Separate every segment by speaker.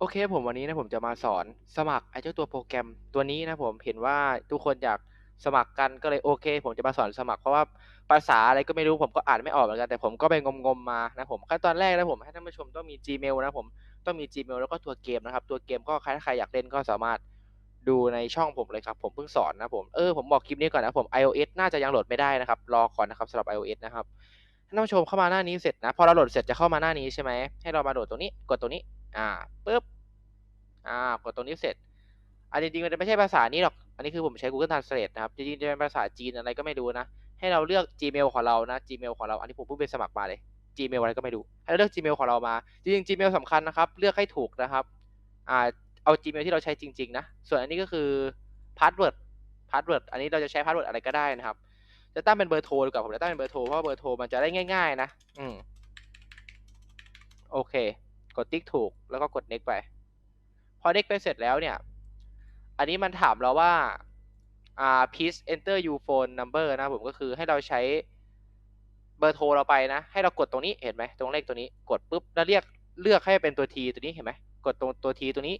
Speaker 1: โอเคผมวันนี้นะผมจะมาสอนสมัครไอ้เจ้าตัวโปรแกรมตัวนี้นะผมเห็นว่าทุกคนอยากสมัครกันก็เลยโอเค ผมจะมาสอนสมัครเพราะว่าภาษาอะไรก็ไม่รู้ผมก็อ่านไม่ออกเหมือนกันแต่ผมก็ไปงมๆมานะผมขั้นตอนแรกนะผมให้ท่านผู้ชมต้องมี Gmail นะผมต้องมี Gmail แล้วก็ตัวเกมนะครับตัวเกมก็ใครถ้าใครอยากเล่นก็สามารถดูในช่องผมเลยครับผมเพิ่งสอนนะผมเออผมบอกคลิปนี้ก่อนนะผม iOS น่าจะยังโหลดไม่ได้นะครับรอก่อนนะครับสำหรับ iOS นะครับ ท่านผู้ชมเข้ามาหน้านี้เสร็จนะ พอเราโหลดเสร็จจะเข้ามาหน้านี้ใช่ไหมให้เรามาโหลดตรงนี้ กดตรงนี้ อ่าปึ๊บ อ่า กดตรงนี้เสร็จ อันจริงๆมันจะไม่ใช่ภาษานี้หรอก อันนี้คือผมใช้ Google Translate นะครับ จริงๆจะเป็นภาษาจีนอะไรก็ไม่รู้นะ ให้เราเลือก Gmail ของเรานะ Gmail ของเรา อันนี้ผมเพิ่งไปสมัครมาเลย Gmail อะไรก็ไม่รู้ ให้เราเลือก Gmail ของเรามา จริงๆ Gmail สำคัญนะครับ เลือกให้ถูกนะครับ อ่า เอา Gmail ที่เราใช้จริง ๆ นะ ส่วนอันนี้ก็คือ password password อันนี้เราจะใช้ password อะไรก็ได้นะครับ จะตั้งเป็นเบอร์โทรดีกว่าผมจะตั้งเป็นเบอร์โทรเพราะเบอร์โทรมันจะได้ง่าย ๆ นะ อืมโอเค กดติ๊กถูกแล้วก็กด next ไป พอ next ไปเสร็จแล้วเนี่ย อันนี้มันถามเราว่าอ่า please enter your phone number นะผมก็คือให้เราใช้เบอร์โทรเราไปนะ ให้เรากดตรงนี้เห็นไหมตรงเลขตัวนี้ กดปุ๊บแล้วเรียกเลือกให้เป็นตัว T ตัวนี้เห็นไหมกดตรงตัว T ตัวนี้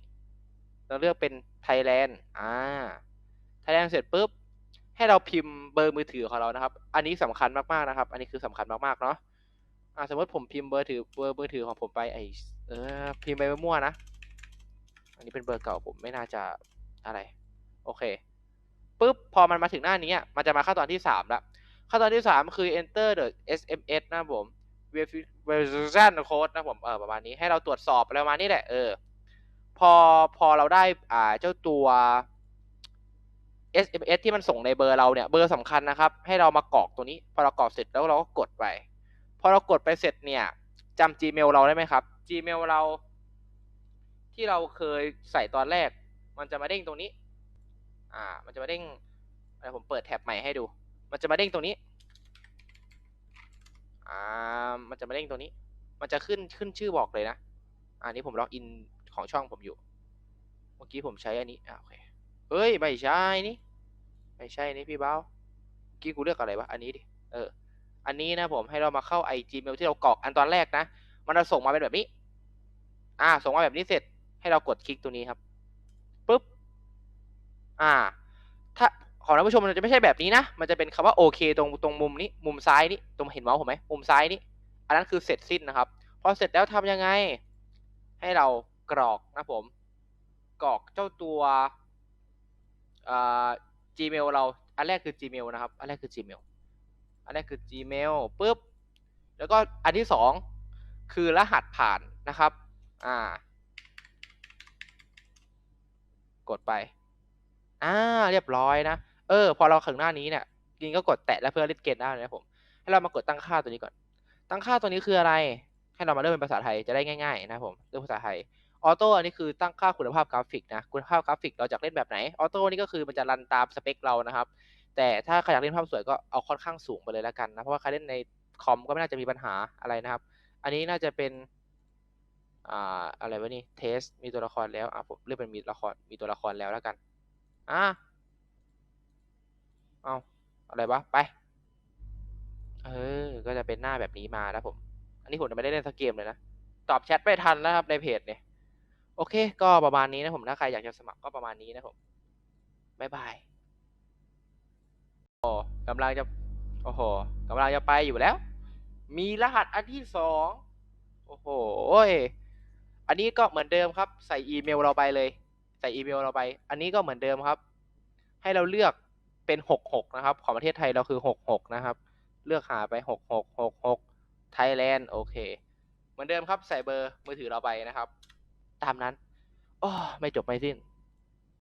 Speaker 1: เราเลือกเป็น Thailand อ่า Thailand เสร็จปุ๊บ ให้เราพิมพ์เบอร์มือถือของเรานะครับ อันนี้สำคัญมากๆนะครับ อันนี้คือสำคัญมากๆเนาะอ่าสมมติผมพิมพ์เบอร์ถือเบอร์มือถือของผมไปไอเออพิมพ์ไปมั่วนะ อันนี้เป็นเบอร์เก่าผมไม่น่าจะอะไร โอเคปุ๊บพอมันมาถึงหน้านี้มันจะมาขั้นตอนที่สามละขั้นตอนที่สามคือ enter the SMS นะผม version code นะผมเออประมาณนี้ให้เราตรวจสอบอะไรประมาณนี้แหละเออพอพอเราได้อ่าเจ้าตัว SMS ที่มันส่งในเบอร์เราเนี่ยเบอร์สำคัญนะครับ ให้เรามากรอกตัวนี้ พอเรากรอกเสร็จแล้วเราก็กดไป พอเรากดไปเสร็จเนี่ยจำ Gmail เราได้ไหมครับ Gmail เรา ที่เราเคยใส่ตอนแรก มันจะมาเด้งตรงนี้ อ่า มันจะมาเด้งเดี๋ยวผมเปิดแท็บใหม่ให้ดู มันจะมาเด้งตรงนี้ อ่า มันจะมาเด้งตรงนี้ มันจะขึ้นขึ้นชื่อบอกเลยนะ อันนี้ผมล็อกอินของช่องผมอยู่ เมื่อกี้ผมใช้อันนี้ อ่าโอเคเฮ้ย ไม่ใช่นี่ ไม่ใช่นี่พี่เบ้ากี้กูเลือกอะไรวะ อันนี้ดิ เออ อันนี้นะผมให้เรามาเข้าไอ Gmail ที่เรากรอกอันตอนแรกนะ มันจะส่งมาเป็นแบบนี้ อ่า ส่งมาแบบนี้เสร็จ ให้เรากดคลิกตัวนี้ครับปุ๊บ อ่า ถ้าของท่านผู้ชมมันจะไม่ใช่แบบนี้นะ มันจะเป็นคำว่าโอเคตรงตรงมุมนี้ มุมซ้ายนี้ตรงเห็นเมาส์ผมไหมมุมซ้ายนี้ อันนั้นคือเสร็จสิ้นนะครับ พอเสร็จแล้วทำยังไง ให้เรากรอกนะผม กรอกเจ้าตัวอ่า Gmail เรา อันแรกคือ Gmail นะครับ อันแรกคือ Gmail อันแรกคือ Gmail ปุ๊บ แล้วก็อันที่สองคือรหัสผ่านนะครับ อ่า กดไป อ่า เรียบร้อยนะ เออ พอเราถึงหน้านี้เนี่ยจริงก็กดแตะแล้วเพื่อเล่นเกมได้นะครับผม ให้เรามากดตั้งค่าตัวนี้ก่อน ตั้งค่าตัวนี้คืออะไร ให้เรามาเริ่มเป็นภาษาไทยจะได้ง่าย ๆ นะครับผม เริ่มภาษาไทย ออโต้อันนี้คือตั้งค่าคุณภาพกราฟิกนะคุณภาพกราฟิกเราจะเล่นแบบไหนออโต้นี่ก็คือมันจะรันตามสเปคเรานะครับ แต่ถ้าใครอยากเล่นภาพสวยก็เอาค่อนข้างสูงไปเลยแล้วกันนะ เพราะว่าใครเล่นในคอมก็ไม่น่าจะมีปัญหาอะไรนะครับ อันนี้น่าจะเป็นอ่าอะไรวะนี่เทสมีตัวละครแล้วอะผมเลือกเป็นมีละครมีตัวละครแล้วแล้วกันอะเอาอะไรวะไปเออก็จะเป็นหน้าแบบนี้มาแล้วผม อันนี้ผมจะไม่ได้เล่นสักเกมเลยนะตอบแชทไม่ทันแล้วครับในเพจเนี่ย โอเค ก็ประมาณนี้นะผมถ้าใครอยากจะสมัครก็ประมาณนี้นะผมบายบายโอ้กำลังจะโอ้โหกำลังจะไปอยู่แล้ว มีรหัสอันที่สองโอ้โหอันนี้ก็เหมือนเดิมครับ ใส่อีเมลเราไปเลย ใส่อีเมลเราไป อันนี้ก็เหมือนเดิมครับ ให้เราเลือกเป็นหกหกนะครับ ของประเทศไทยเราคือหกหกนะครับ เลือกหาไปหกหกหกหกไทยแลนด์โอเค เหมือนเดิมครับ ใส่เบอร์มือถือเราไปนะครับ ตามนั้น โอ้ไม่จบไม่สิ้น